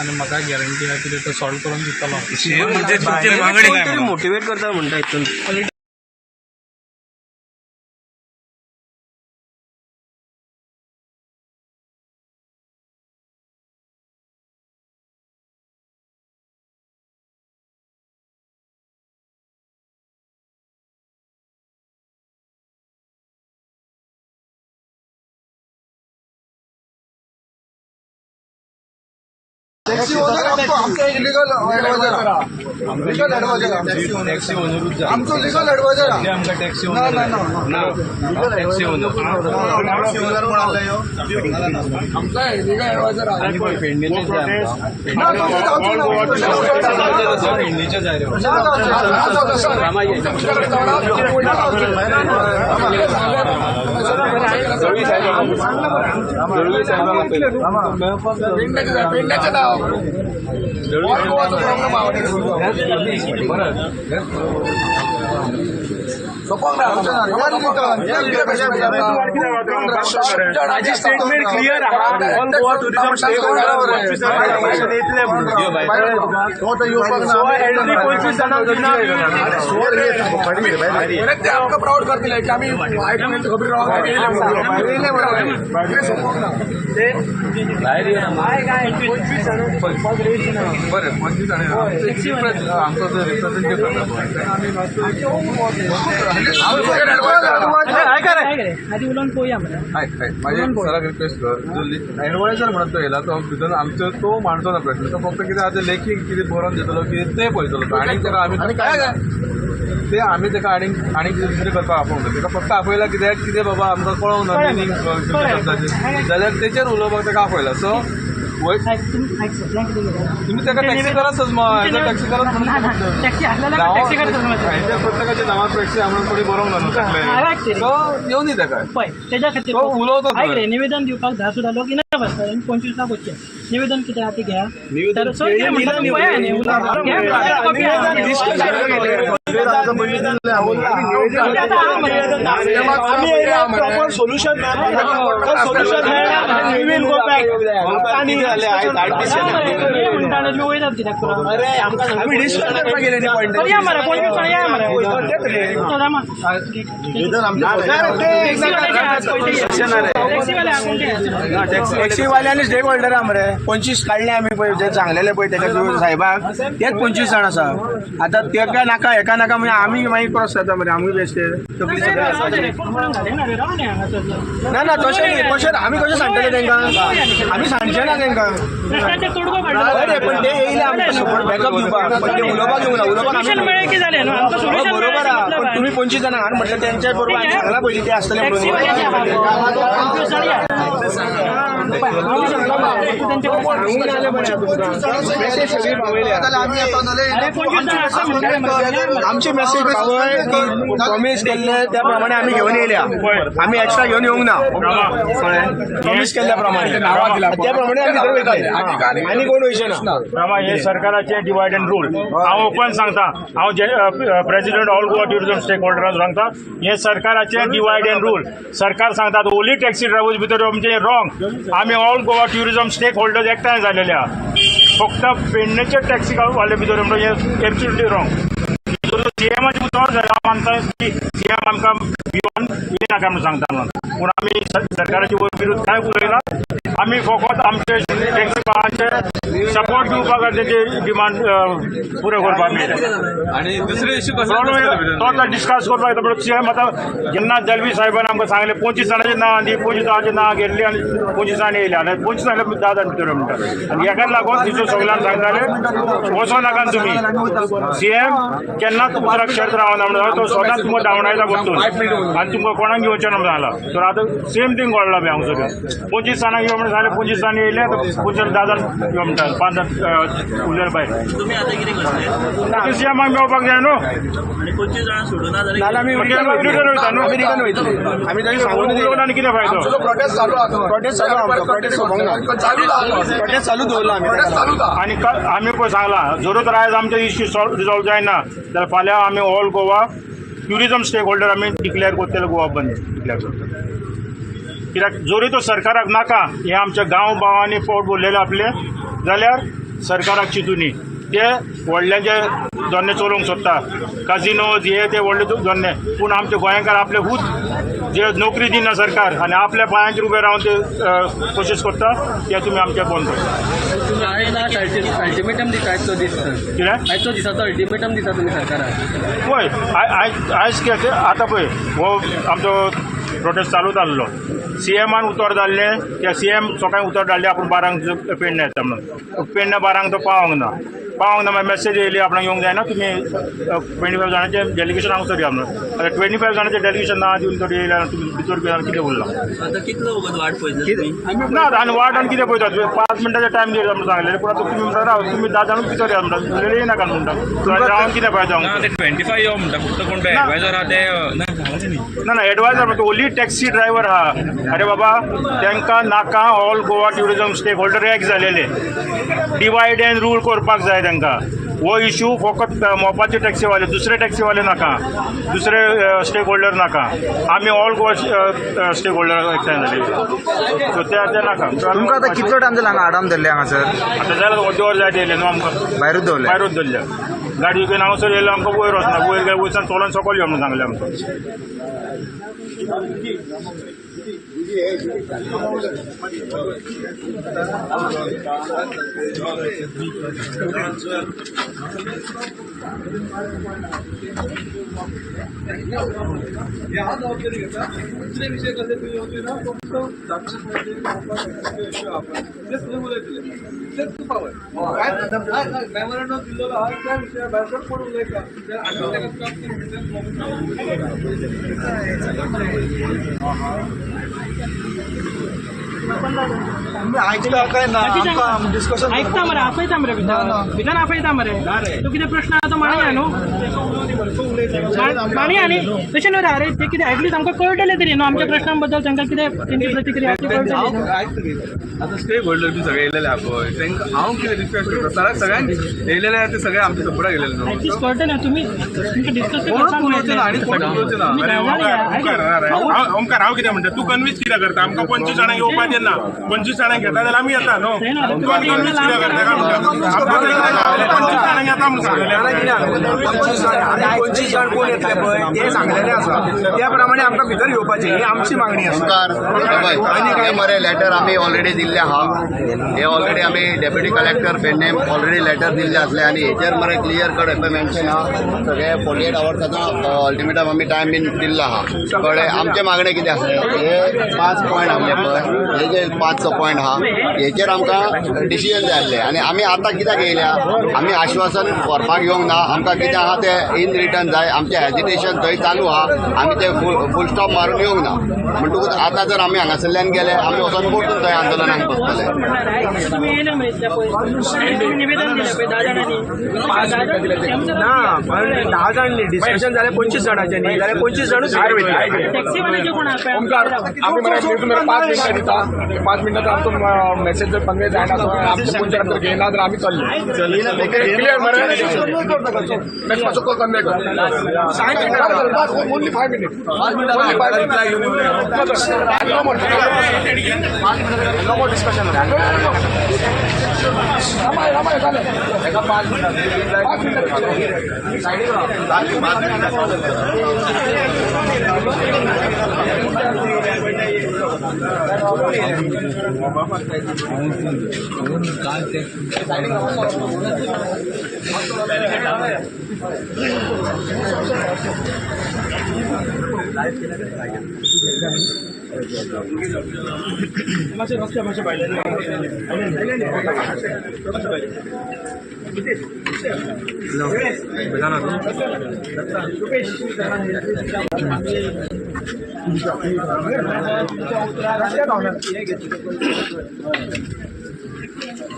आनी म्हाका गॅरंटी आहा कितें तो सॉल्व करून दितलो म्हणजे तुमची मागणी? मोटिवेट करता म्हणटा हितून टॅक्सी ओनर आमचो आमचो legal adviser legal adviser taxi ओनरूच जाय. आमचो लिगल एडवायझर ते आमकां टॅक्सी ना ओनर ना ना ना टॅक्सी ओनर टॅक्सी ओनर कोण आसला ह्यो? आमचा लिगल एडवायझर आनी पळय पेडणेचेच जाय आमकां. ना तसं जावचें ना. पेडणेचेच पेडणेचे जाय रे ना जावचें ना. ना जावचें ना. पेडण्याचें जाय, पेडण्याचें नाव ऑल म्हणून तो तर येवपाक ना. सो एंट्री पंचवीस जाणांक दिना परत ते आमकां प्राऊड करतले की आमी आयकून येता खबरी रावंक येयले म्हणून. येयले म्हणून. कितें सोपोंक ना. बरें पंचवीस आनी आमचो जो रिप्रेझेंटेटिव्ह आमचो एडवायझर आधी उलोवन पळोवया मरे माझी सराक रिक्वेस्ट कर एडवायझर म्हणत तो येयला तो भितर आमचो तो माणसो ना प्रश्न तो फक्त कितें आतां लेखीक कितें बरोवन दितलो कितें तें पळयतलो आनी आनीक ताका आमी काय ते आमी ताका आनी आनीक कितें दुसरें करपाक आपोवंक ताका फक्त आपयला कित्याक कितें बाबा आमकां कळोवना मिनींग जाल्यार तेचेर उलोवपाक ताका आपयला सो तुम्ही टॅक्सी मग टॅक्सी करत म्हणून प्रत्येकाच्या कोणी पळय तेज्या खातीर आयक. रे निवेदन दिवपाक धा सुद्दां लोक आनी पंचवीस लाख वच्चे निवेदन कितें आहा ते घ्या. तर सो कितें म्हणटा तुम्ही पळया न्ही प्रॉपर सोल्युशन सोल्युशन हे? आम्ही हा हा? टॅक्सीवाल्यांनी स्टेक होल्डर आहा मरे पंचवीस काडले आमी पळय जे सांगलेले पळय तेका साहेबाक तेच पंचवीस जाण आसा आतां तेका नाका हेका नाका म्हणजे आमी मागीर क्रॉस जाता मरे आमी तकली कोणाक घाले ना. ना तशें न्ही कशें आमी कशें सांगतले तेंकां आमी सांगचे ना तेंकां पण ते येयले आमकां सपोर्ट बॅकअप दिवपाक पण ते उलोवपाक येवना उलोवपाक आमी Solution मेळ्ळें की जालें न्हू आमकां solution बरोबर आहा. पण. तुम्ही पंचवीस जाणां हाड म्हटलं तेंच्या बरोबर आमी सांगला पयलीं ते आसतले म्हणून आम्ही. आमची मेसेज प्रॉमिस केल्ले त्या प्रमाणे आम्ही घेऊन येयल्या आम्ही एक्स्ट्रा घेऊन येवंक ना. कळ्ळें प्रॉमिस केल्ल्या प्रमाणे त्या प्रमाणे आमी भितर वयतले आनी कोण वयचे ना प्रमाण हे सरकाराचे डिवायड अँड रूल हांव ओपन सांगता? हांव जे प्रेसिडेंट ऑल गोवा टुरिझम स्टेक होल्डरांक सांगता? हे सरकाराचे डिवायड अँड रूल सरकार सांगतात ओली टॅक्सी ड्रायव्हर्स भितर आमचे रॉंग आमी all Goa tourism stakeholders एकठांय जालेले आहा फक्त पेडणेचे टॅक्सी वाले भितर आमचे हे एब्सुटली रॉंग सीएमाचे उतर झाला हांव मानता की सीएम आमकां भिवन हे नाका म्हणून सांगता म्हणून. पूण आमी सरकाराचे विरुद्ध कांय उलयना आमी फकत आमचे टॅक्सी पाहांचे सपोर्ट दिवपाक आनी तेचे डिमांड पुरे करपाक मेळटा आणि दुसरे प्रॉब्लेम तो आतां डिस्कस करपाक येता सीएम आतां जेन्ना दलवी साहेबान आमकां सांगलें पंचवीस जाणांचे नांव दी पंचवीस जाणांचे नांव घेतली आनी पंचवीस जाण येयले. आनी पंचवीस जाल्यार धा जाण भितर म्हणटा आनी हेका लागून तिचो सगळ्यांक सांगताले वचो नाका तुमी सीएम केन्नाच उतराक शेत रावना म्हणून तो स्वता तुमकां धांवडायता वचून आनी तुमकां कोणाक घेवचें ना म्हणून सांगला तर आतां सेम थिंग घडला बी हांगसर पंचवीस जाणांक यो म्हणून सांगलें पंचवीस जाण येयले आतां पंचवीस धा जाण यो म्हणटा पांच जाण उरलेले भायर सीएमाक मेळपाक जाय न्हू नाल्यार आमी रिटर्न वयता न्हू आमी रिटर्न वयतले आमी तांकां सांगून उलोवन आनी कितें फायदो प्रोटेस्ट चालू आहा प्रोटेस्ट चालू आमचो प्रोटेस्ट सोंपोंक ना प्रोटेस्ट चालू दवरला आमी आनी आमी पळय सांगला जरूर आयज आमचे इश्यू सॉल्व रिजॉल्व जायना जाल्यार फाल्यां आमी all Goa tourism stakeholder आमी डिक्लेअर करतले गोवा बंद डिक्लेअर करतले कित्याक जोरी तो सरकाराक नाका. हे आमच्या गांव भावांनी पोट भरलेले आपले. जाल्यार सरकाराक चिंतुनी. ते व्हडल्याचे जोन्ने चलोवंक सोदता. काजिनोज हे ते व्हडले जोन्ने पूण आमचे गोंयकार आपले हूत जे नोकरी दिना सरकार आनी आपल्या पांयाचेर उबे रावन ते कोशिश करता ते तुमी आमचे बंद अल्टिमेटम दिता आयचो दीस कित्याक आयचो दिसाचो अल्टिमेटम दिता तुमी सरकाराक. पळय आय आयज आयज कितें आतां पळय. हो आमचो प्रोटेस्ट चालू जाल्लो सी एमान उतर धाडलें त्या सी एम सकाळीं उतर धाडलें आपूण बारांक पेडणे येता म्हणून पेडणे बारांक तो पावोंक ना पावोंक ना मागीर मेसेज येयली आपणाक येवंक जायना तुमी ट्वेंटी फायव जाणांचें डेलिगेशन हांगसर या म्हणून. आतां ट्वेंटी फायव जाणांचें डेलिगेशन ना दिवन तरी येयल्या तुमी भितर भितर कितें उरलां आता कितलो वगत वाट पळयता ना आनी वाट आनी कितें पळयतात पांच मिनटाचो टायम दिला म्हणून सांगलेलें पूण आतां तुमी म्हणटा राव तुमी धा जाणूच भितर या म्हणटा उलयलें नाका म्हणटा रावन कितें ते ट्वेंटी फाय यो म्हणटा फक्त कोण आहा ते ना ना एडवायझर म्हणटा ओन्ली टॅक्सी ड्रायव्हर आहा अरे बाबा तांकां नाका all Goa tourism stakeholder एक जालेले डिवायड एंड रूल करपाक जाय तांकां हो इश्यू फकत मोपाचे टॅक्सीवाले दुसरे टॅक्सीवाले नाका. दुसरे स्टेक होल्डर नाका. आमी ऑल गोवा स्टेक होल्डर एकठांय जाले सो ते ते नाका. तुमकां आतां कितलो टायम जालो हांगा आडाम धरले हांगासर आतां जाल्यार अर्दे वर जाय येयले न्हू आमकां भायरूच दवरले भायरूच धरल्या गाडी घेवन हांगासर येयलो आमकां वयर वचना वयर गेल्यार वयसान चलोन सकयल यो म्हणून सांगलें आमकां ह्या जबाबदारी घेता दुसरे विषय कसे तुम्ही होते ना फक्त जागतिक माहिती आपण तेच तुम्ही उलयतले तेच तुपावय मेमोरंडम दिलेलो आहा त्या विशया भायर कोण उलयता त्या आमी ताका stop ऐकता काय ना आमकां डिस्कशन ऐकता मरे आपयता मरे भितर भितर आपयता मरे तू कितें प्रश्न आहा तो माणया न्हू माणया न्ही तशें न्हू रे अरे ते कितें एटलीस्ट आमकां कळटलें तरी न्हू आमच्या प्रश्नां बद्दल तांकां कितें तेंची प्रतिक्रिया आता होल्डर बी सगळे येयलेले आहा पळय तांकां हांव कितें रिक्वेस्ट करता? सराक सगळ्यांक येयलेले आहा ते सगळे आमच्या सपोर्टाक गेलेले न्हू ऍटलीस्ट कळटलें ना तुमी ना? ना? ओमकार हांव कितें म्हणटा तू कन्वीन्स कित्याक करता? आमकां पंचवीस जाणांक येवपाक येना पंचवीस जाणांक घेता जाल्यार आमी येता न्हू थंय न्हू, तू आनी कन्वीन्स कित्याक करता काय म्हणटा आमकां पंचवीस जाणांक येता म्हणून सांगलेलें पंचवीस जाण आनी पंचवीस जाण कोण येतले पळय ते सांगलेले आसा त्या प्रमाणे आमकां भितर येवपाची ही आमची मागणी आसा हे मरे लेटर आमी ऑलरेडी दिल्ले आहा हे ऑलरेडी आमी deputy collector Pernem already letter दिल्ले आसले आनी हेचेर मरे क्लियर कट एफ मेन्शन आहा सगळे फोर्टी एट आवर्साचो अल्टिमेटम आमी टायम बीन दिल्लो आहा कळ्ळें आमचे मागणे कितें आसले हे पांच पॉयंट आहले पळय हे जे पांच स पॉयंट आहा हेचेर आमकां डिसिजन जाय आसलें आनी आमी आतां कित्याक येयल्या आमी आश्वासन व्हरपाक येवंक ना. आमकां कितें आहा ते इन रिटर्न जाय. आमचें हेजिटेशन थंय चालू आहा आमी ते फूल फूल स्टॉप मारून येवंक ना. म्हणटकूच आतां जर आमी हांगासरल्यान गेले आमी वचोन परतून थंय आंदोलनाक बसतले. ना पण जाण न्ही डिस्कशन जालें पंचवीस जाणांचें न्ही. जाल्यार पंचवीस जाणूच मरे तुम्ही मरे पाच मिनिटं दिता पाच मिनिटात मेसेज जर कन्वे जायना तो आमचे तर आम्ही चालले क्लियर मरे नेक्स्ट मातसो कन्वे कर ओनली फाय मिनिट रिप्लाय घेऊन येऊन नो मोर डिस्कशन पाच पाच Ja, ja, ja.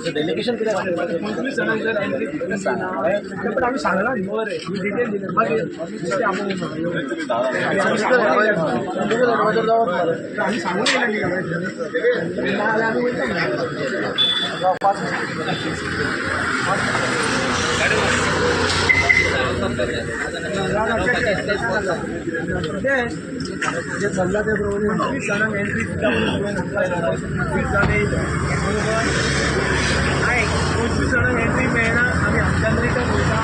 डेलिगेशन किती पंचवीस जणांनी जर एंट्री दिली नसती पण आम्ही सांगला न्ही जे सल्ला ते प्रमाणे कारण एंट्री पंचवीस जाण नाही मेळना आमी आमच्याकडे तर वयता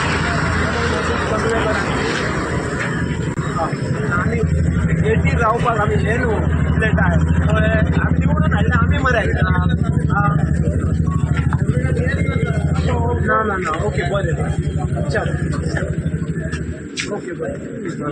आनी रावपाक आमी मेलू इतले टायम कळ्ळें आमी निवडून हाडलें आमी मरे ना ना ना ओके बरें चल ओके बरें निखिल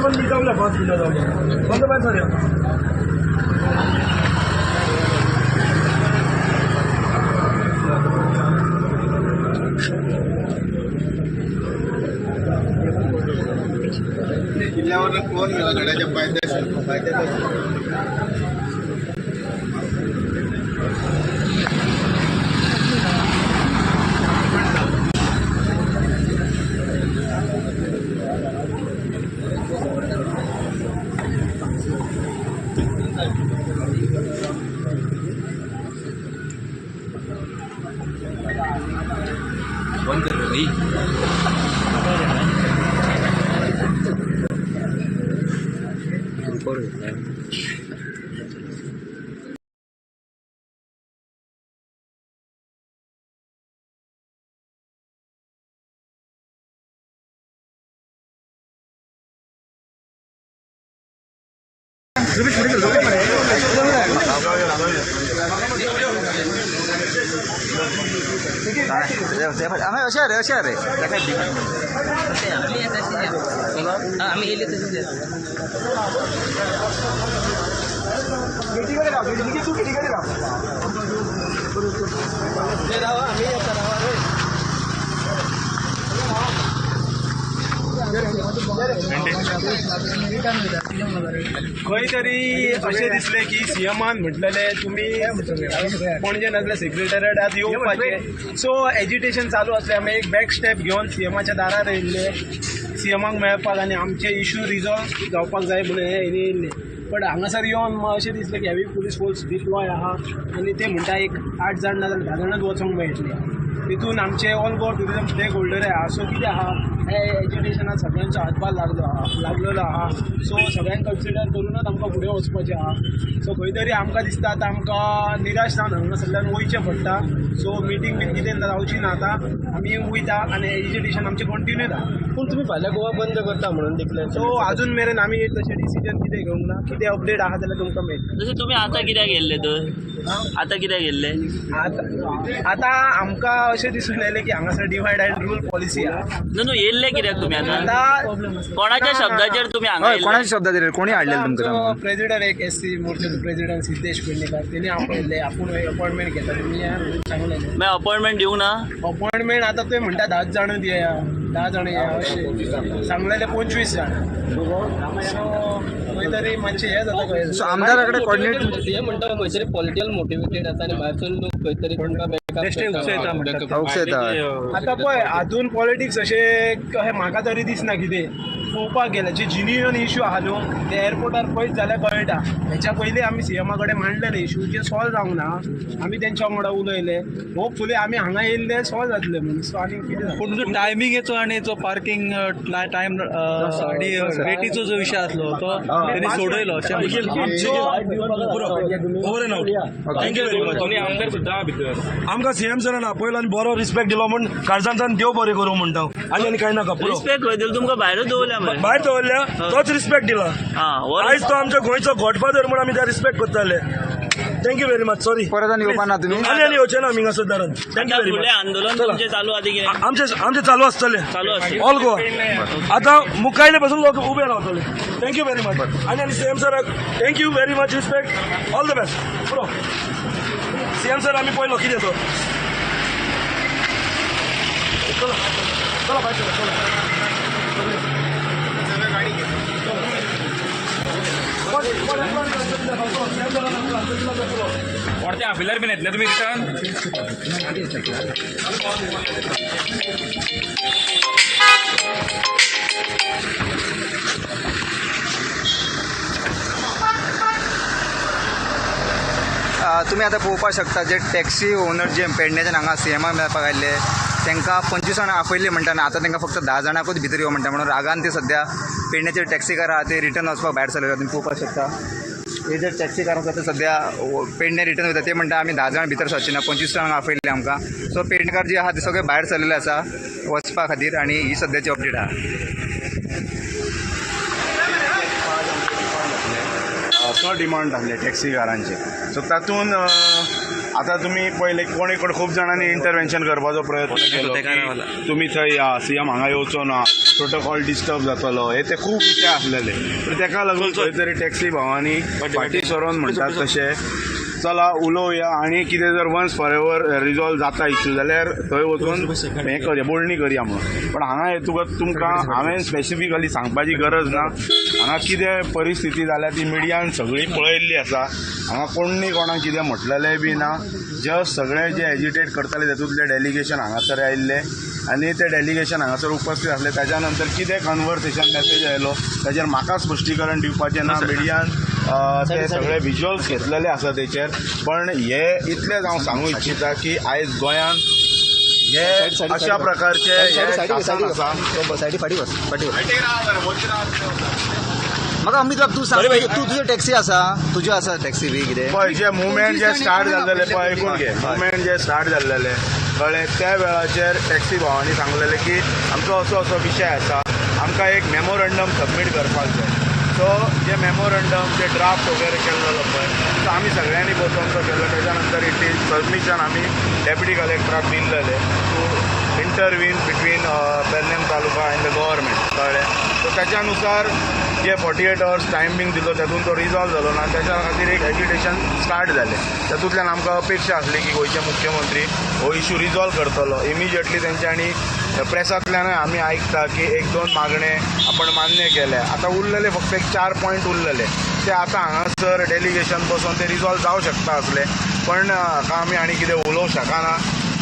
दोन मिनिटां बस दिलं जाऊ बंद पाय सर किल्ल्यावर कोण गड्याच्या पायथ्याशी पायथ्यात बंद कर भाई अशा रे अशा रे आम्ही गेले तसे गेटीकडे राहा गेटी तू खंय तरी अशें दिसलें की सीएमान म्हटलेले तुमी पणजे नासल्या सेक्रेटरिएटात येवपाचे सो एज्युटेशन चालू आसलें आमी एक बॅक स्टेप घेवन सीएमाच्या दारार येयल्ले सीएमाक मेळपाक आनी आमचे इश्यू रिजॉल्व जावपाक जाय म्हणून हे येयले येयल्ले बट हांगासर येवन अशें दिसलें की हेवी पुलीस फोर्स डिप्लॉय आहा आनी ते म्हणटा एक आठ जाण नाजाल्यार धा जाणच वचोंक मेळटले तितून आमचे all Goa tourism stakeholder आहा. सो कितें आहा हे एज्युकेशनात सगळ्यांचो हातभार लागलो आहा लागलेलो आहा सो सगळ्यांक कन्सिडर करूनच आमकां फुडें वचपाचें आहा सो खंय तरी आमकां दिसता आतां आमकां निराश जावन हांगासरल्यान वयचें पडटा. सो मिटींग बीन कितें जावची ना आतां. आमी वयता आनी एज्युकेशन आमचें कंटिन्यू जाता पूण तुम्ही फाल्यां गोवा बंद करता म्हणून डिक्लेअर सो अजून मेरेन आमी तशें डिसिजन कितें घेवंक ना कितें अपडेट आहा जाल्यार तुमकां मेळटलें जशें तुम्ही आता कित्याक गेल्ले तर आता कित्याक गेल्ले आतां आतां आमकां अशें दिसून येयलें की हांगासर डिवायड अँड रूल पॉलिसी आहा. न्हू न्हू येल्ले कित्याक तुम्ही आता? आतां कोणाच्या शब्दाचेर तुम्ही हांगा येयल्ले? कोणाच्या शब्दाचेर कोणी हाडलेलं तुमकां प्रेसिडेंट एक एस सी मोर्चाचो प्रेसिडेंट सिद्धेश पेडणेकर तेणी आपयल्ले आपूण अपॉइंटमेंट घेता तुमी सांगलें मागीर अपॉइंटमेंट दिवंक ना? अपॉइंटमेंट आतां तुवें म्हणटा धाच जाण दिया धा जाण या अशें सांगलेले पंचवीस जाण. सो हें आमदाराकडे कॉर्डिनेट हे म्हणटा खंय तरी पॉलिटिकल मोटिवेटेड आसा आनी भायरसून लोक खंय तरी तुमकां बेश्टे उकसयता म्हणटा औक्षेता आतां पळय हातून पॉलिटिक्स अशें म्हाका तरी दिसना कितें पळोवपाक गेले जे जिन्युअन इश्यू आहा न्हू ते एअरपोर्टार पळयत जाल्यार कळटा. हेच्या पयलीं आमी सीएमा कडेन मांडलेले इश्यू जे सॉल्व जावंक ना आमी तेंच्या वांगडा उलयले. होपफुली आमी हांगा येयल्ले सॉल्व जातले म्हणून सो आनी कितें? पूण जो टायमिंगेचो आणि जो पार्किंग टायम आणि रेटीचो जो विषय आसलो तो त्यांनी सोडयलो अशें थँक्यू व्हेरी मच आमदार सुद्धा भितर आमकां सीएम सरान आपयलो आनी बरो रिस्पेक्ट दिलो म्हण काळजांतल्यान देव बरें करूं म्हणटा. आनी आनी कांय नाका रिस्पेक्ट खंय दिलो तुमकां भायरूच दवरल्या भायर दवरल्या तोच रिस्पेक्ट दिला. हा आयज तो आमच्या गोंयचो गॉडफादर म्हण आमी त्या रिस्पेक्ट करताले. थँक्यू व्हेरी मच सॉरी परत आनी येवपा ना तुमी आनी आनी येवचे ना आमी हांगासर दारान थँक्यू व्हेरी मच आंदोलन चला. तुमचें चालू आधी कितें आमचे आमचे चालू आसतले चालू. ऑल गोवा आतां मुखायले पासून लोक उबे रावतले. थँक्यू व्हेरी मच आनी आनी CM sir thank you very much respect all the best पुरो. सीएम सर आमी पळयलो कितें तो चला चला भायर चला चला मोडते हाफिलर बीन येतले तुम्ही रिटर्न तुमी तुम्ही आता पळोवपाक शकता. जे टॅक्सी ओनर जे पेडण्याच्यान हांगा सी एमाक मेळपाक आयले तांकां पंचवीस जाणां आपयल्ली म्हणटाना आतां तांकां फक्त धा जाणांकूच भितर येवं म्हणटा म्हणून रागान ते सद्या पेडण्याचे टॅक्सीकार आहा ते रिटर्न वचपाक भायर सरले तुमी पळोवपाक शकता. हे जे टॅक्सीकार आसा ते सद्या पेडण्या पेडणे रिटर्न वयता ते म्हणटा आमी धा जाण भितर सरचे ना पंचवीस जाणांक आफयल्ले आमकां. सो पेडणेकार जे आहा ते सगळे भायर सरलेले आसा वचपा खातीर आनी ही सद्याची अपडेट आहा. असो डिमांड आहले टॅक्सीकारांचे सो तातूंत आतां तुमी पयले कोणी कोण खूब जाणांनी इंटरवेन्शन करपाचो प्रयत्न केलो तुमी थंय या सी एम हांगा येवचो ना प्रोटोकॉल डिस्टर्ब जातलो हे ते खूब विशय आसलेले. पूण ताका लागून खंय तरी टॅक्सी भावांनी फाटीं सरोन म्हणटात तशें. चला उलोवया आनी कितें जर वन्स फॉर एवर रिजॉल्व जाता इश्यू जाल्यार थंय वचून हें करया बोलणी करया म्हणून पण हांगा येतकच तुमकां हांवें स्पेसिफिकली सांगपाची गरज ना. हांगा कितें परिस्थिती जाल्या ती मिडियान सगळी पळयल्ली आसा. हांगा कोणी कोणाक कितें म्हटलेलें बी ना. जस्ट सगळे जे एजिटेट करताले तातूंतले डेलिगेशन हांगासर आयिल्ले. आनी ते डेलिगेशन हांगासर उपस्थित आसले. ताच्या नंतर कितें कन्वर्सेशन मॅसेज आयलो ताचेर म्हाका स्पश्टीकरण दिवपाचें ना मिडियान ते सगळे विज्युअल्स घेतलेले आसा तेचेर पण हे इतलेंच हांव सांगूं इच्छिता की आयज गोंयांत हे अशा प्रकारचे हे म्हाका अमित बाब तूं सांग. तूं तुजें टॅक्सी आसा तुज्यो आसा टॅक्सी बी कितें पळय जे मुवमेंट जे स्टार्ट जाल्लेले पळय ऐकून घे. मुवमेंट जे स्टार्ट जाल्लेले कळ्ळें त्या वेळाचेर टॅक्सी भावांनी सांगलेलें की आमचो असो असो विशय आसा आमकां एक मेमोरंडम सबमीट करपाक जाय. सो जे मेमोरंडम जे ड्राफ्ट वगैरे केलेलं पळय तो आमी सगळ्यांनी बसून तो केल्लो तेच्या नंतर इट इज सबमिशन आमी डेप्युटी कलेक्टराक दिल्लेले to intervene between Pernem taluka and the government कळ्ळें सो त्याच्यानुसार जे फोर्टी एट अवर्स टायमींग दिलो तातूंत तो रिजॉल्व जालो ना. त्याच्या खातीर एक एज्युटेशन स्टार्ट जालें तातूंतल्यान आमकां अपेक्षा आसली की गोंयचे मुख्यमंत्री हो इशू रिजॉल्व करतलो. इमिजिएटली तेंच्यांनी प्रेसांतल्यानय आमी आयकता की एक दोन मागणे आपण मान्य केले आतां उरलेले फक्त एक चार पॉयंट उरलेले ते आतां हांगासर डेलिगेशन बसोन ते रिजॉल्व जावं शकता असले. पण हाका आमी आनी कितें उलोवंक शकना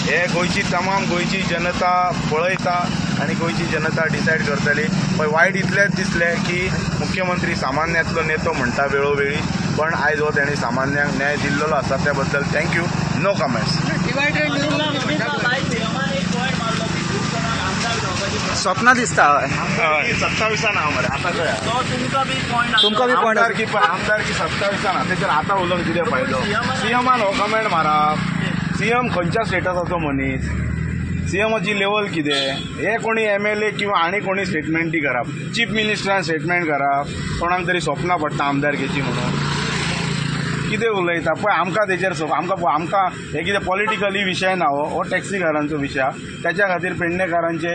हे गोंयची तमाम गोंयची जनता पळयता आनी गोंयची जनता डिसायड करतली. पण वायट इतलेंच दिसलें की मुख्यमंत्री सामान्यांतलो नेतो म्हणटा वेळोवेळी. पण आयज हो तेणी सामान्यांक न्याय दिल्लो आसा त्या बद्दल थँक्यू नो कमेंट्स स्वप्ना दिसता सत्ताविसान हांव मरे आतां तुमकां बी पॉयंट आमदारकी पळय आमदारकी सत्ताविसान हा तेचेर आतां उलोवन कितें फायदो सीएमान हो कमेंट मारप सीएम खंयच्या स्टेटसाचो मनीस सीएमाची लेवल कितें हे कोणी एम एल ए किंवा आनी कोणी स्टेटमेंटी करप चीफ मिनिस्टरान स्टेटमेंट करप कोणाक तरी स्वप्ना पडटा आमदारकेची म्हणून. कितें उलयता पळय आमकां तेजेर सोप आमकां आमकां हे कितें पॉलिटिकली विशय ना हो हो टॅक्सीकारांचो विशय हा. त्याच्या खातीर पेडणेकारांचे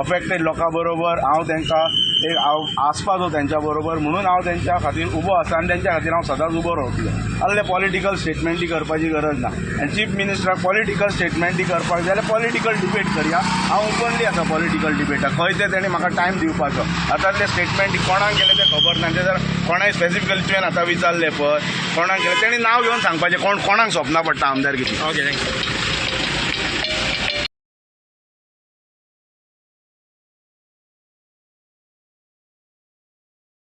अफेक्टेड लोकां बरोबर. हांव तांकां एक हांव आसपाचो तेंच्या बरोबर. म्हणून हांव तेंच्या खातीर उबो आसा आनी तेंच्या खातीर हांव सदांच उबो रावतलो असले पॉलिटिकल स्टेटमेंटी करपाची गरज ना. आनी चीफ मिनिस्टराक पॉलिटिकल स्टेटमेंटी करपाक जाय जाल्यार पॉलिटिकल डिबेट करया. हांव ओपनली आसा पॉलिटिकल डिबेटाक खंय ते तेणें म्हाका टायम दिवपाचो. आतां ते स्टेटमेंट कोणाक केले तें खबर ना. ते जर कोणाय स्पेसिफिकली तुवें आतां विचारलें पळय कोणाक केले तेणी नांव घेवन सांगपाचें. कोण कोणाक सोपना पडटा आमदारकीची. Okay thank you